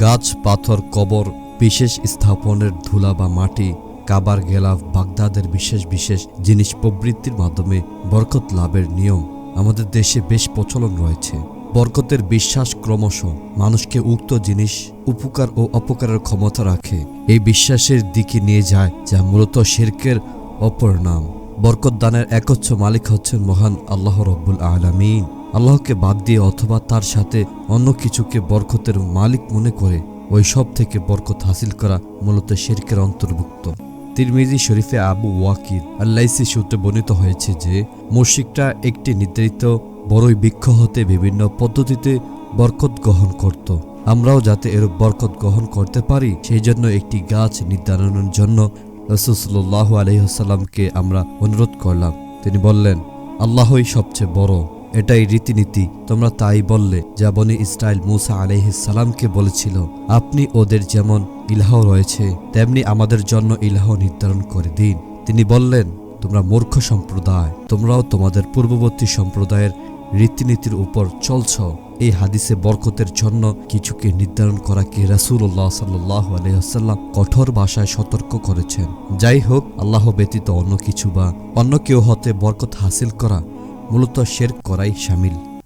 গাছ, পাথর, কবর, বিশেষ স্থাপনের ধুলা বা মাটি, কাবার গেলাফ, বাগদাদের বিশেষ বিশেষ জিনিস প্রবৃত্তির মাধ্যমে বরকত লাভের নিয়ম আমাদের দেশে বেশ প্রচলন রয়েছে। বরকতের বিশ্বাস ক্রমশ মানুষকে উক্ত জিনিস উপকার ও অপকারের ক্ষমতা রাখে। এই বিশ্বাসের দিকে নিয়ে যায়, যা মূলত শিরকের অপর নাম। বরকত দানের একচ্ছ মালিক হচ্ছেন মহান আল্লাহ রব্বুল আলামিন। আল্লাহকে বাদ দিয়ে অথবা তার সাথে অন্য কিছুকে বরকতের মালিক মনে করে ওই সব থেকে বরকত হাসিল করা মূলত শিরকের অন্তর্ভুক্ত। তিরমিজি শরীফে আবু ওয়াকিদ আল্লাইসি সূত্রে বর্ণিত হয়েছে যে মুশিকটা একটি নির্ধারিত বড়ই বৃক্ষ হতে বিভিন্ন পদ্ধতিতে বরকত গ্রহণ করত। আমরাও যাতে এরূপ বরকত গ্রহণ করতে পারি, সেই জন্য একটি গাছ নির্ধারণের জন্য রসুল্লাহ আলহিহাসাল্লামকে আমরা অনুরোধ করলাম। তিনি বললেন, আল্লাহই সবচেয়ে বড়। এটাই রীতিনীতি। তোমরা তাই বললে, যা বনি ইসরায়েল মুসা আলহিসাল্লামকে বলেছিল, আপনি ওদের যেমন ইলাহ রয়েছে, তেমনি আমাদের জন্য ইলাহ নির্ধারণ করে দিন। তিনি বললেন, তোমরা মূর্খ সম্প্রদায়, তোমরাও তোমাদের পূর্ববর্তী সম্প্রদায়ের রীতিনীতির উপর চলছ। এই হাদিসে বরকতের জন্য কিছুকে নির্ধারণ করা করাকে রাসুল্লাহ সাল্লাহ আলহাম কঠোর ভাষায় সতর্ক করেছেন। যাই হোক, আল্লাহ ব্যতীত অন্য কিছু বা অন্য কেউ হতে বরকত হাসিল করা মূলত শের করাই সামিল।